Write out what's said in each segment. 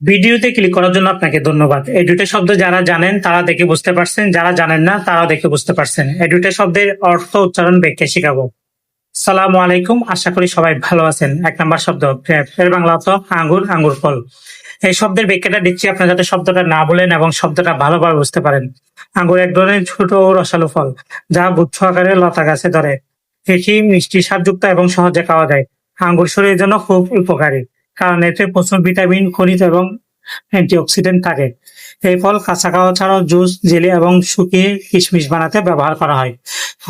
ভিডিওতে ক্লিক করার জন্য আপনাকে ধন্যবাদ। এই দুটো শব্দ যারা জানেন, তারা দেখে বুঝতে পারছেন। যারা জানেন না তারা দেখে বুঝতে পারছেন। এই দুটো শব্দের অর্থ উচ্চারণ ব্যাখ্যা শিখাবো। সালাম আলাইকুম। আশা করি সবাই ভালো আছেন। এক নম্বর শব্দ এর বাংলা অর্থ আঙ্গুর আঙ্গুর ফল। এই শব্দের ব্যাখ্যাটা দিচ্ছি আপনারা যাতে শব্দটা না বলেন এবং শব্দটা ভালোভাবে বুঝতে পারেন। আঙ্গুর এক ধরনের ছোট ও রসালো ফল, যা গুচ্ছ আকারে লতা গাছে ধরে। এটি মিষ্টি স্বাদযুক্ত এবং সহজে খাওয়া যায়। আঙ্গুর শরীরের জন্য খুব উপকারী। কারণ এতে প্রচুর ভিটামিন, খনিজ এবং অ্যান্টিঅক্সিডেন্ট থাকে। এই ফল কাঁচা খাওয়া ছাড়াও জুস, জেলি এবং শুকিয়ে কিশমিশ বানাতে ব্যবহার করা হয়।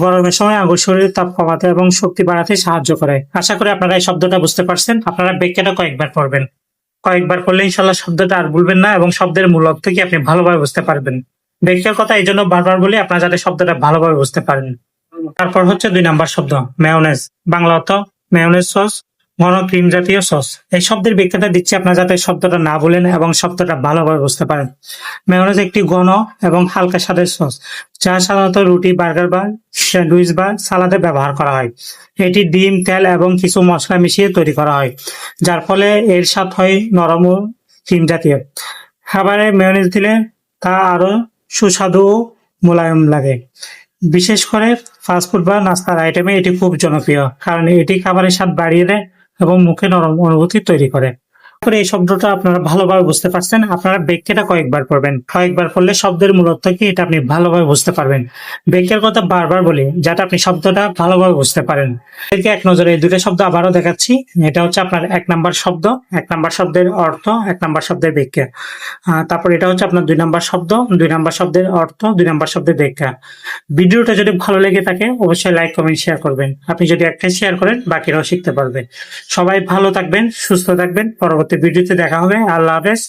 গরমের সময় আঙ্গুর শরীরের তাপ কমাতে এবং শক্তি বাড়াতে সাহায্য করে। আশা করি আপনারা এই শব্দটা বুঝতে পারছেন। আপনারা ব্যাখ্যাটা কয়েকবার পড়বেন। কয়েকবার পড়লে ইনশাল্লাহ শব্দটা আর ভুলবেন না এবং শব্দের মূল অর্থ কি আপনি ভালোভাবে বুঝতে পারবেন। ব্যাখ্যার কথা এই জন্য বারবার বলি, আপনারা যাতে শব্দটা ভালোভাবে বুঝতে পারেন। তারপর হচ্ছে দুই নাম্বার শব্দ মেয়নেজ বাংলা অর্থ মেয়নেজ সস ঘন ক্রিম জাতীয় সস। এই শব্দের ব্যাখ্যাটা দিচ্ছি আপনারা যাতে শব্দটা না বলেন এবং শব্দটা ভালোভাবে বুঝতে পারেন। মেয়নেজ একটি ঘন এবং হালকা স্বাদের সস, যা সাধারণত রুটি, বার্গার বা স্যান্ডউইচ বা সালাদে ব্যবহার করা হয়। এটি ডিম, তেল এবং কিছু মশলা মিশিয়ে তৈরি করা হয়, যার ফলে এর স্বাদ হয় নরম ও ক্রিম জাতীয়। খাবারে মেয়নেজ দিলে তা আরও সুস্বাদু ও মোলায়েম লাগে। বিশেষ করে ফাস্টফুড বা নাস্তার আইটেমে এটি খুব জনপ্রিয়, কারণ এটি খাবারের স্বাদ বাড়িয়ে দেয় এবং মুখে নরম অনুভূতি তৈরি করে। করে এই শব্দটা আপনারা ভালোভাবে বুঝতে পারছেন। আপনারা ব্যাখ্যাটা কয়েকবার পড়বেন। কয়েকবার পড়লে শব্দের মূল অর্থ কি এটা আপনি ভালোভাবে বুঝতে পারবেন। ব্যাখ্যার কথা বারবার বলি যাতে আপনি শব্দটা ভালোভাবে বুঝতে পারেন। এদেরকে এক নজরে এই দুটো শব্দ আবারও দেখাচ্ছি। এটা হচ্ছে আপনার এক নাম্বার শব্দ এক নাম্বার শব্দের অর্থ এক নাম্বার শব্দের আহ, তারপর এটা হচ্ছে আপনার দুই নাম্বার শব্দ দুই নাম্বার শব্দের অর্থ দুই নাম্বার শব্দের ব্যাখ্যা ভিডিওটা যদি ভালো লেগে থাকে অবশ্যই লাইক কমেন্ট শেয়ার করবেন। আপনি যদি একটাই শেয়ার করেন বাকিরাও শিখতে পারবে। সবাই ভালো থাকবেন সুস্থ থাকবেন। পরবর্তী ভিডিওতে দেখা হবে। আল্লাহ হাফেজ।